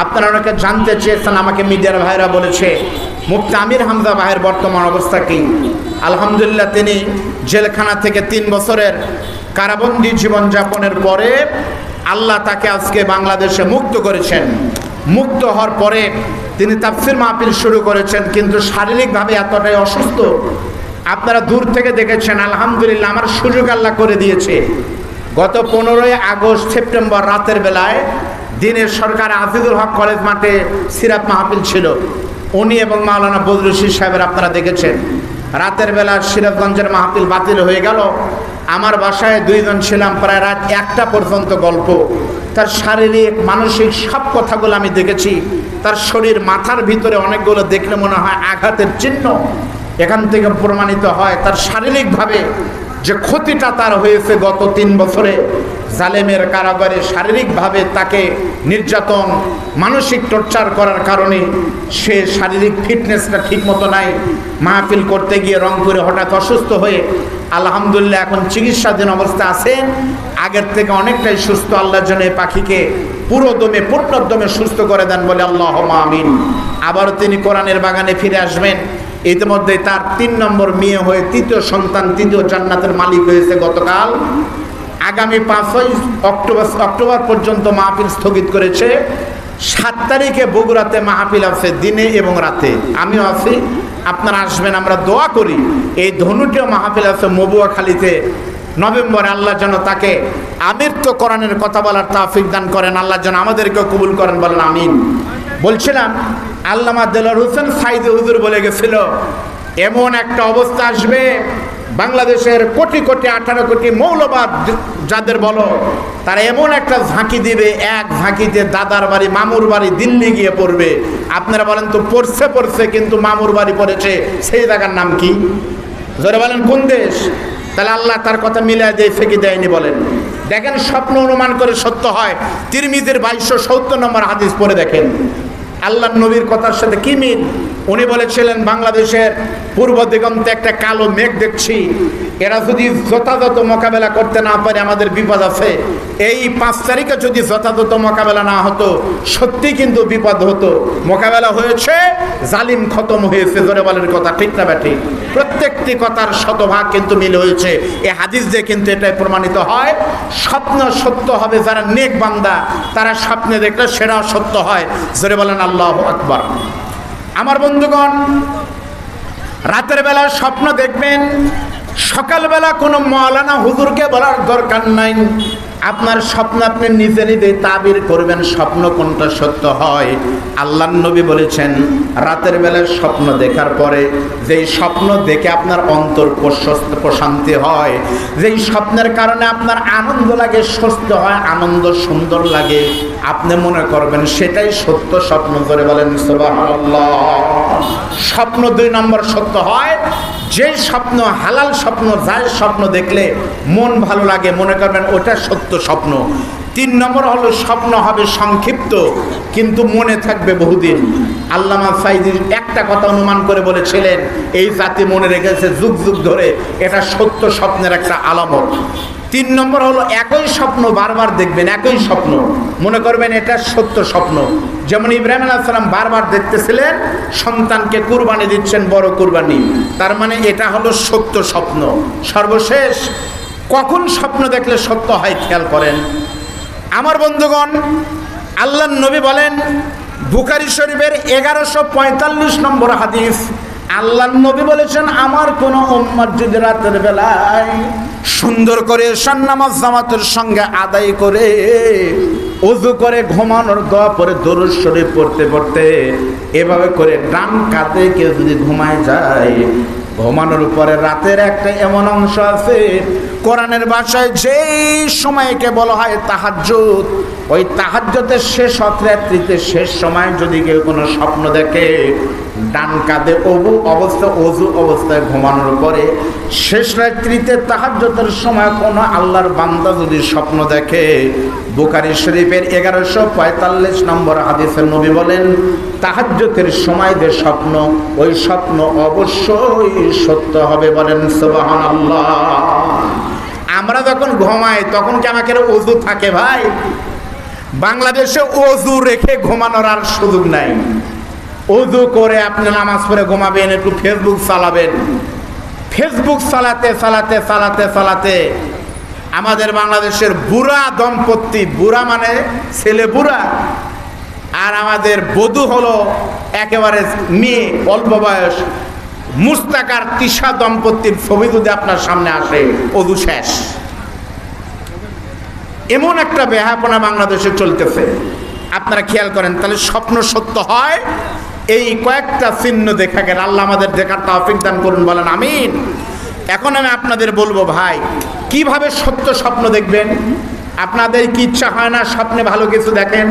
আপনারা অনেকে জানতে চেয়েছেন, আমাকে মিডিয়ার ভাইরা বলেছে, মুফতি আমির হামজা ভাইয়ের বর্তমান অবস্থা কি? আলহামদুলিল্লাহ, তিনি জেলখানা থেকে তিন বছরের কারাবন্দি জীবনযাপনের পরে আল্লাহ তাকে আজকে বাংলাদেশে মুক্ত করেছেন। মুক্ত হওয়ার পরে তিনি তাফসির মাহফিল শুরু করেছেন, কিন্তু শারীরিকভাবে এতটাই অসুস্থ। আপনারা দূর থেকে দেখেছেন, আলহামদুলিল্লাহ, আমার সুযোগ আল্লাহ করে দিয়েছে। গত পনেরোই আগস্ট, সেপ্টেম্বর রাতের বেলায় দিনের সরকার আজিজুল হক কলেজ মাঠে সিরাপ মাহফিল ছিল। উনি এবং মাওলানা বদরুশি সাহেবের আপনারা দেখেছেন। রাতের বেলা সিরাজগঞ্জের মাহফিল বাতিল হয়ে গেল। আমার বাসায় দুইজন ছিলাম, প্রায় রাত একটা পর্যন্ত গল্প। তার শারীরিক, মানসিক সব কথাগুলো আমি দেখেছি। তার শরীর মাথার ভিতরে অনেকগুলো দেখলে মনে হয় আঘাতের চিহ্ন। এখান থেকে প্রমাণিত হয় তার শারীরিকভাবে যে ক্ষতিটা তার হয়েছে গত তিন বছরে। জালেমের কারাগারে শারীরিকভাবে তাকে নির্যাতন, মানসিক টর্চার করার কারণে সে শারীরিক ফিটনেসটা ঠিক মতো নাই। মাহফিল করতে গিয়ে রংপুরে হঠাৎ অসুস্থ হয়ে আলহামদুলিল্লাহ এখন চিকিৎসাধীন অবস্থা আছে আগের থেকে অনেকটাই সুস্থ। আল্লাহর জন্য পাখিকে পুরো দমে, পূর্ণোদ্যমে সুস্থ করে দেন বলে আল্লাহ আমিন। আবারও তিনি কোরআনের বাগানে ফিরে আসবেন। ইতিমধ্যে তার তিন নম্বর মেয়ে হয়ে তৃতীয় সন্তান, তৃতীয় জান্নাতের মালিক হয়েছে গতকাল। আগামী পাঁচই অক্টোবর অক্টোবর পর্যন্ত মাহফিল স্থগিত করেছে। সাত তারিখে বগুড়াতে মাহফিল আছে দিনে এবং রাতে। আমিও আছি, আপনারা আসবেন, আমরা দোয়া করি। এই ধনুটিও মাহফিল আছে মবুয়াখালীতে। নভেম্বরে আল্লাহ যেন তাকে আমৃত্য কোরআনের কথা বলার তাফিক দান করেন। আল্লাহ যেন আমাদেরকেও কবুল করেন, বলেন আমিন। বলছিলাম, আল্লামা দেলার হোসেন সাইদে হুজুর বলে গেছিল, এমন একটা অবস্থা আসবে বাংলাদেশের কোটি কোটি, আঠারো কোটি মৌলবাদ যাদের বলো, তারা এমন একটা ঝাঁকি দিবে, এক ঝাঁকিতে দাদার বাড়ি, মামুর বাড়ি দিল্লি গিয়ে পড়বে। আপনারা বলেন তো, পড়ছে পড়ছে, কিন্তু মামুর বাড়ি পড়েছে, সেই জায়গার নাম কি? জোরে বলেন, কোন দেশ? তাহলে আল্লাহ তার কথা মিলিয়ে দিয়ে, ফেঁকে দেয়নি বলেন। দেখেন, স্বপ্ন অনুমান করে সত্য হয়। তিরমিদের বাইশশো সত্তর নম্বর হাদিস পড়ে দেখেন। আল্লাহ নবীর কথার সাথে কি মিল? উনি বলেছিলেন, বাংলাদেশের পূর্ব দিগন্তে একটা কালো মেঘ দেখছি। এরা যদি যথাযথ মোকাবেলা করতে না পারে, আমাদের বিপদ আছে। এই পাঁচ তারিখে যদি যথাযথ মোকাবেলা না হতো, সত্যি কিন্তু বিপদ হতো। মোকাবেলা হয়েছে, জালিম খতম হয়েছে। জোরে কথা, ঠিক না ব্যাঠিক প্রত্যেকটি কথার শতভাগ কিন্তু মিল হয়েছে। এ হাদিস দিয়ে কিন্তু এটাই প্রমাণিত হয়। স্বপ্ন সত্য হবে যারা নেক বান্দা, তারা স্বপ্নে দেখলে সেটা সত্য হয়। জোরে বলেন, আল্লাহ আকবর। আমার বন্ধুগণ রাতের বেলা স্বপ্ন দেখবেন সকালবেলা কোনো মলানা হুজুরকে বলার দরকার নাই। আপনার স্বপ্ন আপনি নিজে নিজে তাবির করবেন, স্বপ্ন কোনটা সত্য হয়? আল্লাহ নবী বলেছেন, রাতের বেলায় স্বপ্ন দেখার পরে যেই স্বপ্ন দেখে আপনার অন্তর প্রশান্তি হয়, যেই স্বপ্নের কারণে আপনার আনন্দ লাগে সুস্থ হয়, আনন্দ সুন্দর লাগে, আপনি মনে করবেন সেটাই সত্য স্বপ্ন করে বলেন স্বপ্ন দুই নম্বর সত্য হয় যে স্বপ্ন, হালাল স্বপ্ন, যার স্বপ্ন দেখলে মন ভালো লাগে, মনে করবেন ওটা সত্য স্বপ্ন। তিন নম্বর হলো, স্বপ্ন হবে সংক্ষিপ্ত, কিন্তু মনে থাকবে বহুদিন। আল্লামা সাইদির একটা কথা অনুমান করে বলেছিলেন, এই জাতি মনে রেখেছে যুগ যুগ ধরে, এটা সত্য স্বপ্নের একটা আলামত। তিন নম্বর হলো, একই স্বপ্ন বারবার দেখবেন, একই স্বপ্ন। মনে করবেন এটা সত্য স্বপ্ন। যেমন ইব্রাহিম আলাহ সালাম বারবার দেখতেছিলেন, সন্তানকে কুরবানি দিচ্ছেন, বড় কুরবানি। তার মানে এটা হলো সত্য স্বপ্ন। সর্বশেষ, কখন স্বপ্ন দেখলে সত্য হয় খেয়াল করেন। আমার বন্ধুগণ, আল্লাহ নবী বলেন বুকারি শরীফের এগারোশো পঁয়তাল্লিশ নম্বর হাদিস, আল্লাহ নবী বলেছেন, আমার কোনো উম্মত যদি রাতের বেলায় সুন্দর করে সান্নামাজ জামাতের সঙ্গে আদায় করে অজু করে ঘুমানোর দোয়া পরে পড়তে পড়তে এভাবে করে ডান কাতে কেউ যদি ঘুমায় যায়, ঘুমানোর পরে রাতের একটা এমন অংশ আছে, কোরআনের ভাষায় যেই সময়কে বলা হয় তাহাজ্জুদ, ওই তাহাজ্জতের শেষ অত্রাত্রিতে শেষ সময় যদি কেউ কোনো স্বপ্ন দেখে ডান কাঁধে অবু অবস্থা, অজু অবস্থায় ঘুমানোর পরে শেষ রাত্রিতে তাহাজ্জতের সময় কোনো আল্লাহর বান্দা যদি স্বপ্ন দেখে বুকারি শরীফের এগারোশো পঁয়তাল্লিশ নম্বর হাদিসের নবী বলেন তাহাজ্জতের সময় যে স্বপ্ন, ওই স্বপ্ন অবশ্যই সত্য হবে। বলেন সুবাহান আল্লাহ আমরা যখন ঘুমাই, তখন কি আমাকে অজু থাকে ভাই? বাংলাদেশে অজু রেখে ঘুমানোর আর সুযোগ নাই। অজু করে আপনি নামাজ পড়ে ঘুমাবেন, একটু ফেসবুক চালাবেন। ফেসবুক চালাতে চালাতে চালাতে চালাতে আমাদের বাংলাদেশের বুড়া দম্পতি, বুড়া মানে ছেলে বুড়া। আর আমাদের বধূ হলো একেবারে মেয়ে, অল্প বয়স। মুস্তাকার তিশা দম্পতির ছবি যদি আপনার সামনে আসে অদু শেষ। এমন একটা বেহাপনা বাংলাদেশে চলতেছে। আপনারা খেয়াল করেন, তাহলে স্বপ্ন সত্য হয় এই কয়েকটা চিহ্ন দেখা গেল। আল্লাহ আমাদের দেখার তাফিক দান করুন, বলেন আমিন। এখন আমি আপনাদের বলব, ভাই, কীভাবে সত্য স্বপ্ন দেখবেন? আপনাদের কি ইচ্ছা হয় না স্বপ্নে ভালো কিছু দেখেন?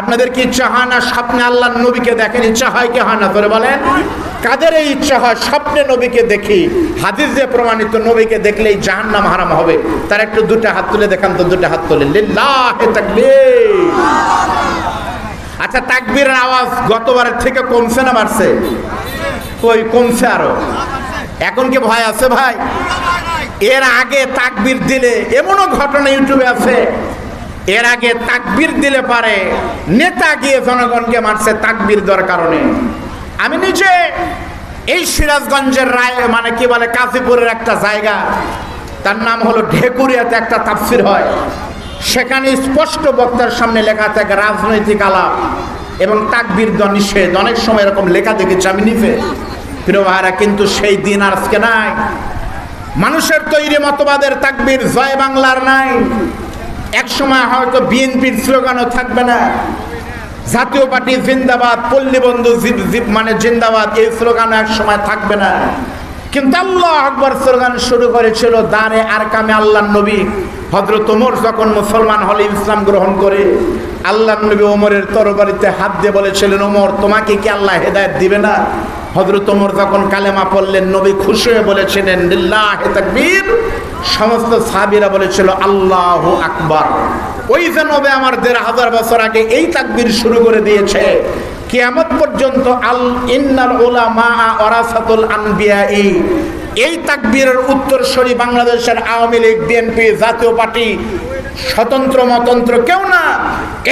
আপনাদের কি ইচ্ছা হয় না স্বপ্নে আল্লাহ নবীকে দেখেন? ইচ্ছা হয় কি হয় না? তোরে বলেন, কাদের এই ইচ্ছা হয় স্বপ্নে নবীকে দেখি? হাদিস দিয়ে প্রমাণিত নবীকে দেখলেই জাহান্নাম হারাম হবে। তার একটু দুটো হাত তুলে দেখান তো, দুটো হাত তুলে। লিল্লাহে আচ্ছা তাকবীরের আওয়াজ গতবারের থেকে কমছে না বাড়ছে? কই, কমছে আরও? এখন কি ভয় আছে ভাই? এর আগে তাকবীর দিলে, এমনও ঘটনা ইউটিউবে আছে, এর আগে তাকবীর দিলে পারে, নেতা গিয়ে জনগণকে মারছে তাকবীর দেওয়ার কারণে। আমি নিজে এই সিরাজগঞ্জের রায় মানে কি বলে কাশীপুরের একটা জায়গা, তার নাম হলো ঢেকুরিয়াতে একটা তাফসির হয়। সেখানে স্পষ্ট বক্তার সামনে লেখা থাকে রাজনৈতিক আলাপ এবং তাকবীর দ নিষেধ। অনেক সময় এরকম লেখা দেখেছি আমি নিজে। প্রিয় ভাইরা, কিন্তু সেই দিন আজকে নাই। মানুষের তৈরি মতবাদের তাকবির জয় বাংলার নাই। এক সময় হয়তো বিএনপির স্লোগানও থাকবে না। জাতীয় পার্টি জিন্দাবাদ, পল্লী বন্ধু মানে জিন্দাবাদ, এই স্লোগানও এক সময় থাকবে না। কিন্তু আল্লাহ আকবর স্লোগান শুরু করেছিল দাঁড়ে আর কামে আল্লাহ নবী। হজরত ওমর যখন মুসলমান হলে ইসলাম গ্রহণ করে আল্লাহ নবী ওমরের তরবারিতে হাত দিয়ে বলেছিলেন, ওমর, তোমাকে কি আল্লাহ হেদায়ত দিবে না? হজরত ওমর যখন কালেমা পড়লেন, নবী খুশি হয়ে বলেছিলেন তাকবীর। সমস্ত সাহাবীরা বলেছিল, আল্লাহ আকবার। ওই যে নবে আমার দেড় হাজার বছর আগে এই তাকবীর শুরু করে দিয়েছে। কিয়ামত পর্যন্ত আল ইন্নাল উলামা ওরাসাতুল আনবিয়া এই তাকবীরের উত্তরসূরি বাংলাদেশের আওয়ামী লীগ, বিএনপি, জাতীয় পার্টি, স্বতন্ত্র মতন্ত্র কেউ না।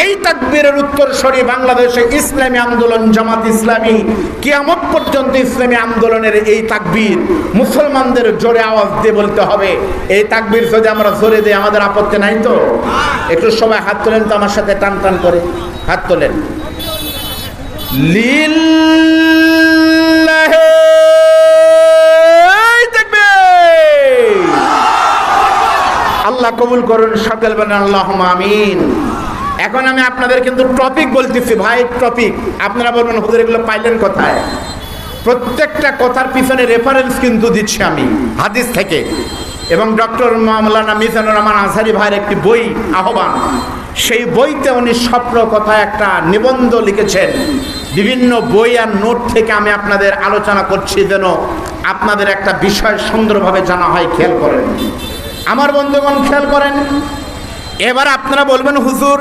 এই তাকবীরের উত্তরসূরি বাংলাদেশে ইসলামী আন্দোলন, জামাত ইসলামী, কিয়ামত পর্যন্ত ইসলামী আন্দোলনের এই তাকবীর মুসলমানদের জোরে আওয়াজ দিয়ে বলতে হবে। এই তাকবীর যদি আমরা জোরে দিই, আমাদের আপত্তি নাই তো? একটু সবাই হাত তোলেন তো, আমার সাথে টান টান করে। হাত তোলেন। আল্লাহ কবুল করুন সকল বলেন আল্লাহ আমিন। এখন আমি আপনাদের কিন্তু টপিক বলতেছি, ভাই, টপিক। আপনারা বলবেন, হুজুর, এগুলো পাইলেন কোথায়? প্রত্যেকটা কথার পিছনে রেফারেন্স কিন্তু দিচ্ছি আমি, হাদিস থেকে। এবং ডক্টর মামলানা মিজানুর রহমান আজহারি ভাইয়ের একটি বই, আহ্বান। সেই বইতে উনি স্বপ্ন কথা একটা নিবন্ধ লিখেছেন। বিভিন্ন বই আর নোট থেকে আমি আপনাদের আলোচনা করছি যেন আপনাদের একটা বিষয় সুন্দরভাবে জানা হয়, খেয়াল করেন। আমার বন্ধুগণ, খেয়াল করেন। এবার আপনারা বলবেন, হুজুর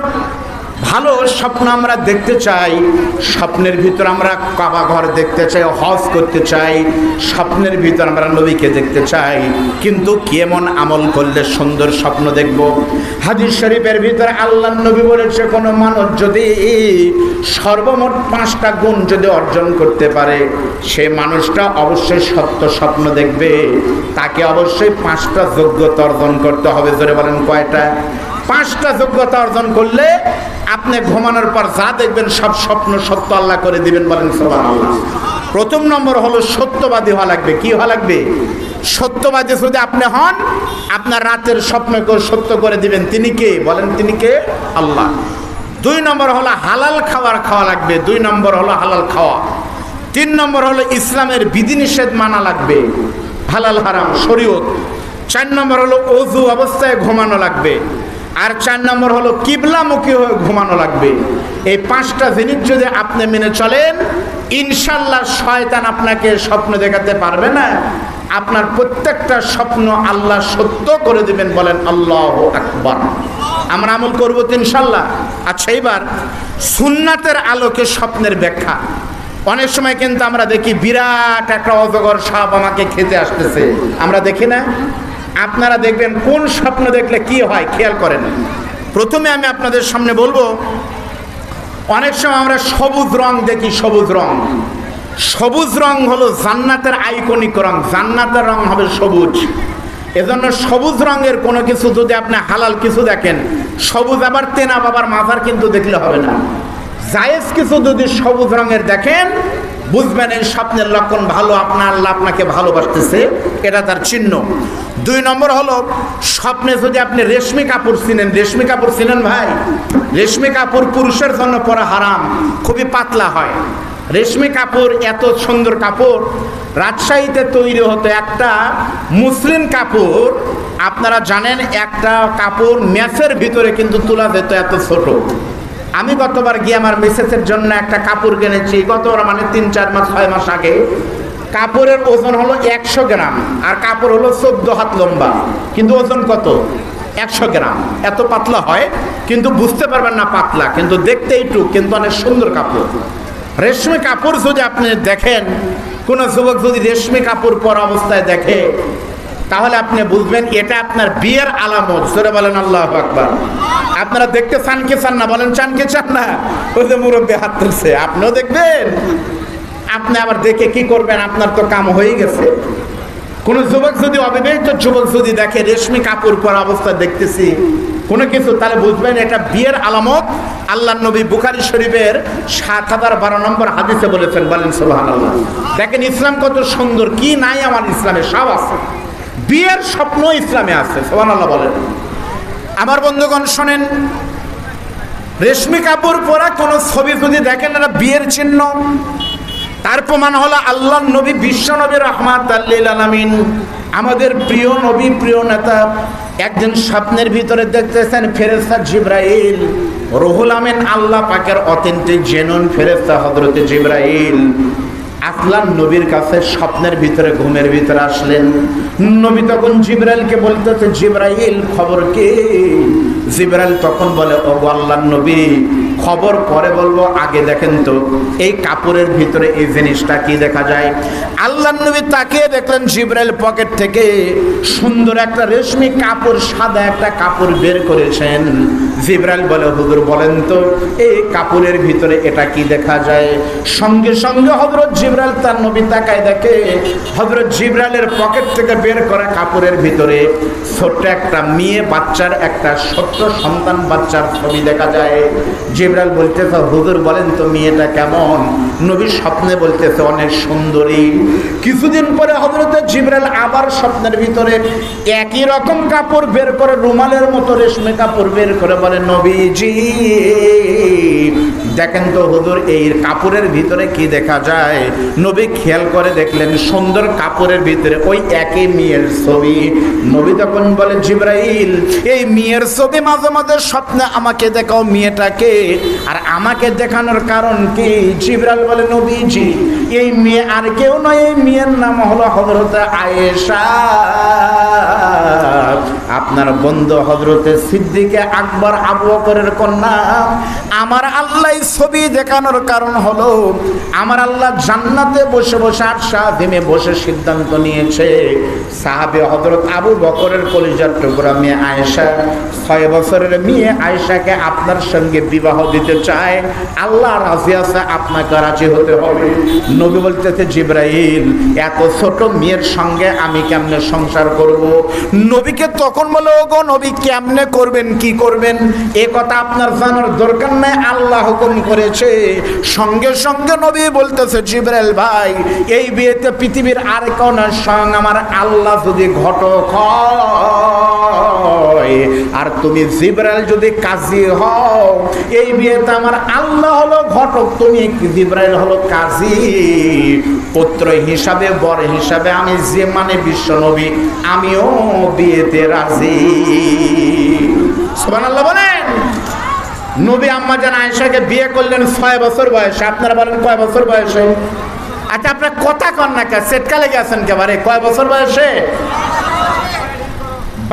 ভালো স্বপ্ন আমরা দেখতে চাই, স্বপ্নের ভিতর আমরা কাবা ঘর দেখতে চাই, হজ করতে চাই, স্বপ্নের ভিতর আমরা নবীকে দেখতে চাই। কিন্তু কেমন আমল করলে সুন্দর স্বপ্ন দেখব? হাদিস শরীফের ভিতরে আল্লাহ নবী বলেছে, কোনো মানুষ যদি সর্বমোট পাঁচটা গুণ যদি অর্জন করতে পারে, সে মানুষটা অবশ্যই সত্য স্বপ্ন দেখবে। তাকে অবশ্যই পাঁচটা যোগ্যতা অর্জন করতে হবে। ধরে বলেন কয়টা? পাঁচটা যোগ্যতা অর্জন করলে আপনি ঘুমানোর পর যা দেখবেন সব স্বপ্ন সত্য আল্লাহ করে দিবেন বলেন আল্লাহ প্রথম নম্বর হলো সত্যবাদী হওয়া লাগবে। কি হওয়া লাগবে? সত্যবাদী যদি আপনি হন, আপনার রাতের স্বপ্নকেও সত্য করে দিবেন। তিনি কে? বলেন তিনি কে? আল্লাহ। দুই নম্বর হলো হালাল খাবার খাওয়া লাগবে। দুই নম্বর হলো হালাল খাওয়া। তিন নম্বর হলো ইসলামের বিধিনিষেধ মানা লাগবে। হালাল হারাম, শরীয়ত। চার নম্বর হলো অজু অবস্থায় ঘুমানো লাগবে। আর চার নম্বর হলো কিবলামুখী হয়ে ঘুমানো লাগবে। এই পাঁচটা জিনিস যদি আপনি মেনে চলেন, ইনশাল্লাহ শয়তান আপনাকে স্বপ্ন দেখাতে পারবে না। আপনার প্রত্যেকটা স্বপ্ন আল্লাহ সত্য করে দিবেন বলেন, আল্লাহ আকবর। আমরা আমল করব তো ইনশাল্লাহ। আচ্ছা এবার সুন্নাতের আলোকে স্বপ্নের ব্যাখ্যা। অনেক সময় কিন্তু আমরা দেখি বিরাট একটা অজগর সাপ আমাকে খেতে আসতেছে। আমরা দেখি না? আপনারা দেখবেন কোন স্বপ্ন দেখলে কি হয়, খেয়াল করেন। প্রথমে আমি আপনাদের সামনে বলব, অনেক সময় আমরা সবুজ রং দেখি, সবুজ রং। সবুজ রং হলো জান্নাতের আইকনিক রং, জান্নাতের রং হবে সবুজ। এজন্য সবুজ রঙের কোনো কিছু যদি আপনি হালাল কিছু দেখেন, সবুজ আবার তেনা বাবার মাথার কিন্তু দেখলে হবে না। জায়েজ কিছু যদি সবুজ রঙের দেখেন বুঝবেন এই স্বপ্নের লক্ষণ ভালো, আপনার আল্লাহ আপনাকে ভালোবাসতেছে, এটা তার চিহ্ন। দুই নম্বর হলো, স্বপ্নে যদি আপনি রেশমি কাপড় চিনেন, রেশমি কাপড় চিনেন ভাই? রেশমি কাপড় পুরুষের জন্য পরা হারাম, খুবই পাতলা হয়। রেশমি কাপড় এত সুন্দর কাপড়, রাজশাহীতে তৈরি হতো একটা মুসলিম কাপড়, আপনারা জানেন একটা কাপড় ম্যাচের ভিতরে কিন্তু তোলা যেত এত ছোট। আমি গতবার গিয়ে আমার মিসেসের জন্য একটা কাপড় কিনেছি, গতবার মানে তিন, চার মাস, ছয় মাস আগে। কাপড়ের ওজন হলো একশো গ্রাম আর কাপড় হলো চোদ্দ হাত লম্বা। কিন্তু ওজন কত? একশো গ্রাম। এত পাতলা হয়, কিন্তু বুঝতে পারবেন না পাতলা, কিন্তু দেখতে একটু, কিন্তু অনেক সুন্দর কাপড়। রেশমি কাপড় যদি আপনি দেখেন, কোনো যুবক যদি রেশমি কাপড় পরা অবস্থায় দেখে তাহলে আপনি বুঝবেন এটা আপনার বিয়ের আলামত। সরে বলেন, আল্লাহ আকবার। আপনারা দেখতে চান কে চান না? বলেন, চান কে চান না? ওই যে মুরব্বী হাত তুলছে। আপনিও দেখবেন। আপনি আবার দেখে কি করবেন? আপনার তো কাম হয়ে গেছে। কোন যুবক যদি অবিবাহিত যুবক যদি দেখে, রেশমি কাপড় পরা অবস্থায় দেখতেছি, কোনো কিছু, তাহলে বুঝবেন এটা বিয়ের আলামত। আল্লাহ নবী বুখারি শরীফের সাত হাজার বারো নম্বর হাদিসে বলেছেন, বলেন সোহান দেখেন ইসলাম কত সুন্দর, কি নাই আমার ইসলামে, সব আছে। বিয়ের স্বপ্ন ইসলামে আছে সোহান আল্লাহ বলেন। আমার বন্ধুগণ শোনেন, রেশমি কাপুর পরা কোনো ছবি যদি দেখেন এটা বিয়ের চিহ্ন, তার প্রমাণ হলো আল্লাহ নবী বিশ্ব নবী রহমাত আলামিন। আমাদের প্রিয় নবী, প্রিয় নেতা, একজন স্বপ্নের ভিতরে দেখতেছেন ফেরেস্তা জিব্রাইল। রুহুল আমিন আল্লাহ পাকের অথেন্টিক জেনুন ফেরেস্তা হজরতে জিব্রাইল। আসলাম নবীর কাছে, স্বপ্নের ভিতরে, ঘুমের ভিতরে আসলেন। নবী তখন জিব্রাইলকে বলতেছে, জিব্রাইল, খবর কি? জিব্রাইল তখন বলে, ও আল্লাহ নবী, খবর পরে বলব, আগে দেখেন তো, এই কাপড়ের ভিতরে এই জিনিসটা কি দেখা যায়? আল্লাহ নবী তাকিয়ে দেখলেন জিব্রাইল পকেট থেকে সুন্দর একটা রেশমি কাপড়, সাদা একটা কাপড় বের করেছেন। জিব্রাইল বলে, হুজুর, বলেন তো, এই কাপড়ের ভিতরে এটা কি দেখা যায়? সঙ্গে সঙ্গে হজরত জিব্রাইল তার নবী তাকায় দেখে হজরত জিব্রাইলের পকেট থেকে বের করা কাপড়ের ভিতরে ছোট্ট একটা মেয়ে, বাচ্চার একটা ছোট্ট সন্তান বাচ্চার ছবি দেখা যায়। জিব্রাইল বলতেছে, হুজুর বলেন তো মেয়েটা কেমন? নবী স্বপ্নে বলতেছে, অনেক সুন্দরী। কিছুদিন পরে হজরত জিব্রাইল আবার স্বপ্নের ভিতরে একই রকম কাপড় বের করে, রুমালের মতো রেশমি কাপড় বের করে বলে, নবীজি, দেখেন তো হুজুর, এই কাপড়ের ভিতরে কি দেখা যায়? নবী খেয়াল করে দেখলেন, সুন্দর কাপড়ের ভিতরে ওই একই মেয়ের ছবি। নবী তখন বলে, জিব্রাইল, এই মেয়ের ছবি মাঝে মাঝে স্বপ্নে আমাকে দেখাও মেয়েটাকে। আর আমাকে দেখানোর কারণ কি? জিবরাল বলে, নবীজি, এই মেয়ে আর কেউ নয়, এই মেয়ের নাম হলো হজরত আয়েশা। আপনার বন্ধু হজরতে সিদ্দিকে আকবর আবু বকরের কন্যা। আমার আল্লাহ ছবি দেখানোর কারণ হলো, আমার আল্লাহ জান্নাতে বসে বসে আর সাহিমে বসে সিদ্ধান্ত নিয়েছে। সাহাবে হজরত আবু বকরের কলিজার টুকরা মেয়ে আয়েশা, ছয় বছরের মেয়ে আয়েশাকে আপনার সঙ্গে বিবাহ দিতে চায়। আল্লাহ রাজি আছে, আপনাকে রাজি হতে হবে। নবী বলতেছে, জিব্রাইল, এত ছোট মেয়ের সঙ্গে আমি কেমনে সংসার করব? নবীকে তখন বলে ওগো নবী কেমনে করবেন, কি করবেন? এ কথা আপনার জানার দরকার নাই, আল্লাহ হুকুম করেছে। সঙ্গে সঙ্গে নবী বলতেছে, জিব্রাইল ভাই, এই বিয়েতে পৃথিবীর আর কোন সঙ্গ আমার আল্লাহ যদি ঘটক হয়। আর তুমি জিব্রাইল যদি কাজী হও, এই বিয়েতে আমার আল্লাহ হলো ঘটক, তুমি জিব্রাইল হলো কাজী? পুত্র হিসাবে, বর হিসাবে আমি যে মানে বিশ্ব নবী, আমিও বিয়েতে রাজি। সুবহানাল্লাহ বলেন, নবী আম্মা জান আয়েশাকে বিয়ে করলেন ছয় বছর বয়সে। আপনারা বলেন কয় বছর বয়সে? আচ্ছা আপনার কথা কন না কে সেটকালে গেছেন কেবারে কয় বছর বয়সে?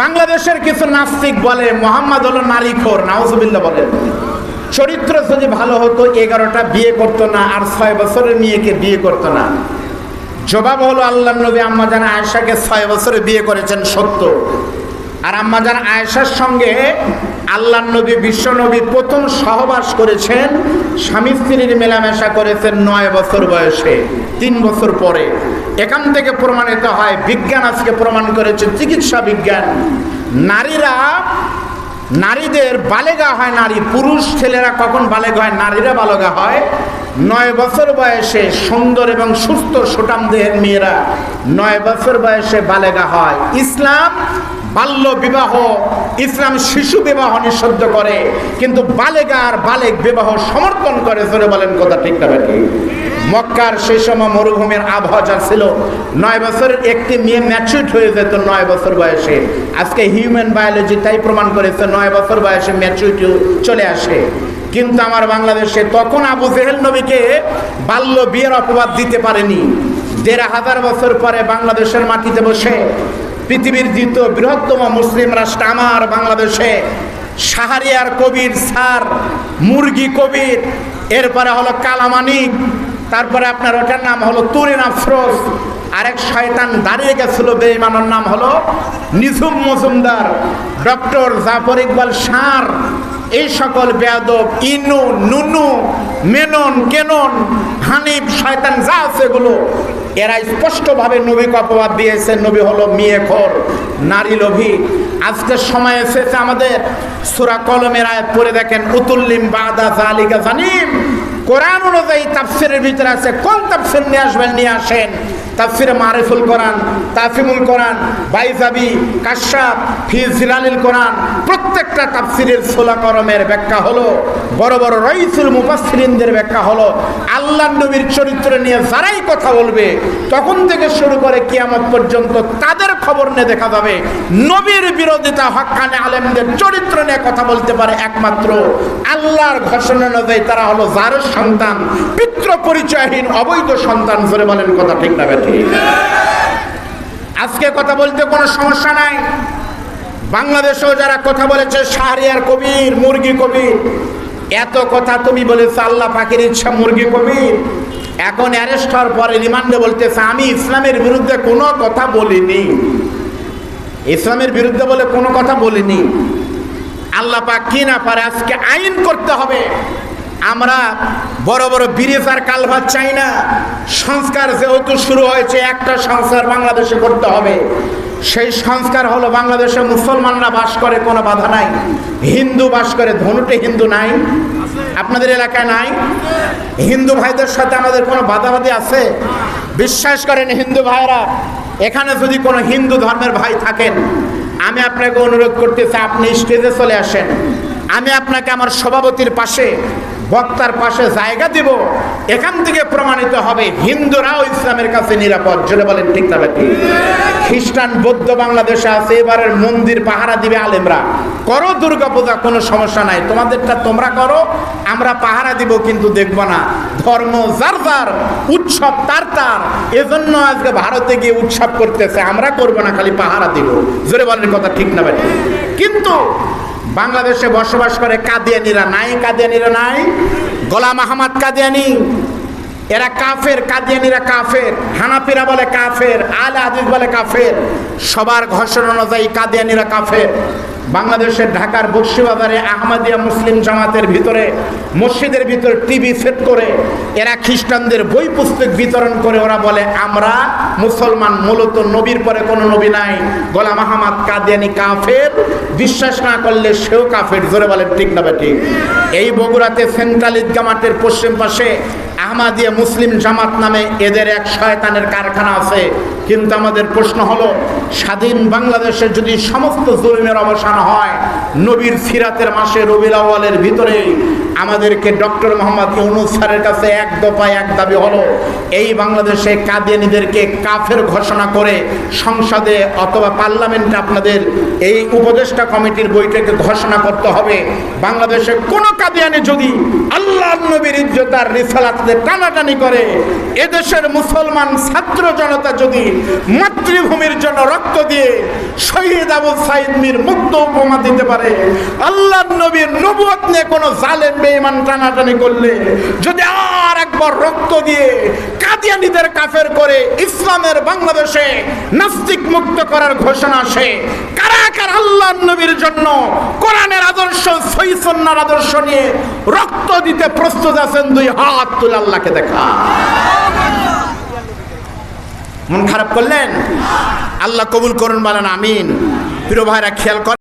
বাংলাদেশের কিছু নাস্তিক বলে, মোহাম্মদ হলো নারী খোর নাউজুবিল্লাহ বলে। চরিত্র যদি ভালো হতো, এগারোটা বিয়ে করতো না, আর ছয় বছরের মেয়েকে বিয়ে করতো না। জবাব হলো আল্লাহ নবী আম্মাজান আয়েশাকে ছয় বছরে বিয়ে করেছেন সত্য আর আম্মাজান আয়েশার সঙ্গে আল্লাহ নবী বিশ্ব নবী প্রথম সহবাস করেছেন, স্বামী স্ত্রীর মেলামেশা করেছেন নয় বছর বয়সে, তিন বছর পরে। এখান থেকে প্রমাণিত হয়, বিজ্ঞান আজকে প্রমাণ করেছে, চিকিৎসা বিজ্ঞান। নারীরা, নারীদের বালেগা হয় নারী, পুরুষ ছেলেরা কখন বালেগা হয়, নারীরা বালেগা হয়। নয় বছর বয়সে সুন্দর এবং সুস্থ সুটাম দেহের মেয়েরা নয় বছর বয়সে বালেগা হয়। ইসলাম বাল্য বিবাহ ইসলাম শিশু বিবাহ নিষিদ্ধ করে, কিন্তু বালেগা আর বালেক বিবাহ সমর্থন করে, জোরে বলেন কথা ঠিক না ঠিক মক্কার সেই সময় মরুভূমির আবহাওয়া যা ছিল, নয় বছরের একটি মেয়ে ম্যাচুইট হয়ে যেত নয় বছর বয়সে। আজকে হিউম্যান বায়োলজি তাই প্রমাণ করেছে, নয় বছর বয়সে ম্যাচুইটি চলে আসে। কিন্তু আমার বাংলাদেশে তখন আবু জেহেল নবীকে বাল্য বিয়ের অপবাদ দিতে পারেনি। দেড় হাজার বছর পরে বাংলাদেশের মাটিতে বসে পৃথিবীর দ্বিতীয় বৃহত্তম মুসলিম রাষ্ট্র আমার বাংলাদেশে। সাহারিয়ার কবির সার মুরগি কবির, এরপরে হলো কালামানিক তারপরে আপনার ওটার নাম হলো তুরিন আফরোজ, আরেক শয়তান দাঁড়িয়ে গেছিল বেইমানের নাম হলো নিঝুম মজুমদার, ডক্টর জাফর ইকবাল সার, এই সকল বেয়াদব, ইনু, নুনু, মেনন, কেনন, হানিফ, শয়তান যা আছে এগুলো এরা স্পষ্টভাবে নবীকে অপবাদ দিয়েছে। নবী হলো মেয়ে খোর, নারী লোভী। আজকের সময় এসেছে আমাদের সুরা কলমের আয়াত পড়ে দেখেন উতুল্লিম বাদা জালিকা জানিম। কোরআন অনুযায়ী তাফসিরের ভিতরে আছে, কোন তাফসির নিয়ে আসবেন, নিয়ে আসেন। তাফসিরে মারিফুল কোরআন, তাফিমুল কোরআন, বাইজাবি, কাশাব, ফি জিলালিল কোরআন প্রত্যেকটা তাফসিরের সোলা করমের ব্যাখ্যা হলো, বড় বড় রইসুল মুফাসসিরিনদের ব্যাখ্যা হলো আল্লাহ নবীর চরিত্র নিয়ে যারাই কথা বলবে, তখন থেকে শুরু করে কিয়ামত পর্যন্ত তাদের খবর নিয়ে দেখা যাবে। নবীর বিরোধিতা হক্কানে আলেমদের চরিত্র নিয়ে কথা বলতে পারে একমাত্র। আল্লাহর ঘোষণা অনুযায়ী তারা হলো যার সন্তান, পিতৃ পরিচয়হীন অবৈধ সন্তান ধরে বলেন কথা ঠিক না বেঠিক আজকে কথা বলতে কোনো সমস্যা নাই। বাংলাদেশেও যারা কথা বলেছে, শাহরিয়ার কবির, মুরগি কবির, এত কথা তুমি বলেছ, আল্লাহ পাখির ইচ্ছা মুরগি কবির। এখন অ্যারেস্ট হওয়ার পরে রিমান্ডে বলতেছে, আমি ইসলামের বিরুদ্ধে কোনো কথা বলিনি। ইসলামের বিরুদ্ধে বলে কোনো কথা বলিনি। আল্লাহ পাক কি না পারে, আজকে আইন করতে হবে। আমরা বড় বড় ব্রিজ আর কালভার চাই না। সংস্কার যেহেতু শুরু হয়েছে, একটা সংস্কার বাংলাদেশে করতে হবে। সেই সংস্কার হলো বাংলাদেশে মুসলমানরা বাস করে, কোনো বাধা নাই। হিন্দু বাস করে, ধনুটে হিন্দু নাই। আপনাদের এলাকায় নাই? হিন্দু ভাইদের সাথে আমাদের কোনো বাধাবাধি আছে? বিশ্বাস করেন হিন্দু ভাইরা এখানে যদি কোনো হিন্দু ধর্মের ভাই থাকেন, আমি আপনাকে অনুরোধ করতেছি আপনি স্টেজে চলে আসেন। আমি আপনাকে আমার সভাপতির পাশে বক্তার পাশে জায়গা দিব, এখান থেকে প্রমাণিত হবে হিন্দুরাও ইসলামের কাছে নিরাপদ। জোরে বলেন, ঠিক না খ্রিস্টান, বৌদ্ধ বাংলাদেশে আছে, এবারের মন্দির পাহারা দিবে আলেমরা। করো দুর্গা পূজা কোনো সমস্যা নাই। তোমাদেরটা তোমরা করো, আমরা পাহারা দিব, কিন্তু দেখব না। ধর্ম যার যার, উৎসব তার তার। এজন্য আজকে ভারতে গিয়ে উৎসব করতেছে, আমরা করব না, খালি পাহারা দিব। জোরে বলেন, কথা ঠিক না কিন্তু বাংলাদেশে বসবাস করে কাদিয়ানিরা নাই কাদিয়ানিরা নাই। গোলাম আহমদ কাদিয়ানি, এরা কাফের, কাদিয়ানিরা কাফের। হানাফিরা বলে কাফের, আল আদিজ বলে কাফের। সবার ঘোষণা অনুযায়ী কাদিয়ানিরা কাফের। বাংলাদেশের ঢাকার বক্সিবাজারে আহমদিয়া মুসলিম জামাতের ভিতরে, মসজিদের ভিতরে টিভি সেট করে, এরা খ্রিস্টানদের বই পুস্তক বিতরণ করে, ওরা বলে, আমরা মুসলমান, মূলত নবীর পরে কোনো নবী নাই। গোলাম আহমদ কাদিয়ানি কাফের, বিশ্বাস না করলে সেও কাফের। জোরে বলে ঠিক না ঠিক। এই বগুড়াতে সেন্ট্রাল ঈদগা পশ্চিম পাশে আহমাদিয়া মুসলিম জামাত নামে এদের এক শয়তানের কারখানা আছে। কিন্তু আমাদের প্রশ্ন হলো, স্বাধীন বাংলাদেশে যদি সমস্ত জুলুমের অবসান হয়, নবীর সিরাতের মাসে রবিল আওয়ালের ভিতরে আমাদেরকে ডক্টর মোহাম্মদ ইউনুস স্যারের কাছে এক দফায় এক দাবি হলো, এই বাংলাদেশে কাদিয়ানিদেরকে কাফের ঘোষণা করে সংসদে অথবা পার্লামেন্টে আপনাদের এই উপদেষ্টা কমিটির বৈঠকে ঘোষণা করতে হবে। বাংলাদেশে কোন কাদিয়ানি যদি আল্লাহ নবীর ইজ্জত আর রিসালাতদের টানাটানি করে, এদেশের মুসলমান ছাত্র জনতা যদি মাতৃভূমির জন্য রক্ত দিয়ে শহীদ আবু সাইদ মীর মুক্ত উপমা দিতে পারে, আল্লাহ নবীর নবুয়ত নিয়ে কোনো জালেম বেঈমান টানাটানি করলে, যদি আর এক পর রক্ত দিয়ে কাদিয়ানিদের কাফের করে ইসলামের বাংলাদেশে নাস্তিক মুক্ত করার ঘোষণা আল্লাহ নবীর জন্য কোরআনের আদর্শ আদর্শ নিয়ে রক্ত দিতে প্রস্তুত আছেন, দুই হাত তুলে আল্লাহকে দেখা। মন খারাপ করলেন? আল্লাহ কবুল করুন বলেন, আমিন। প্রিয় ভাইরা, খেয়াল করেন।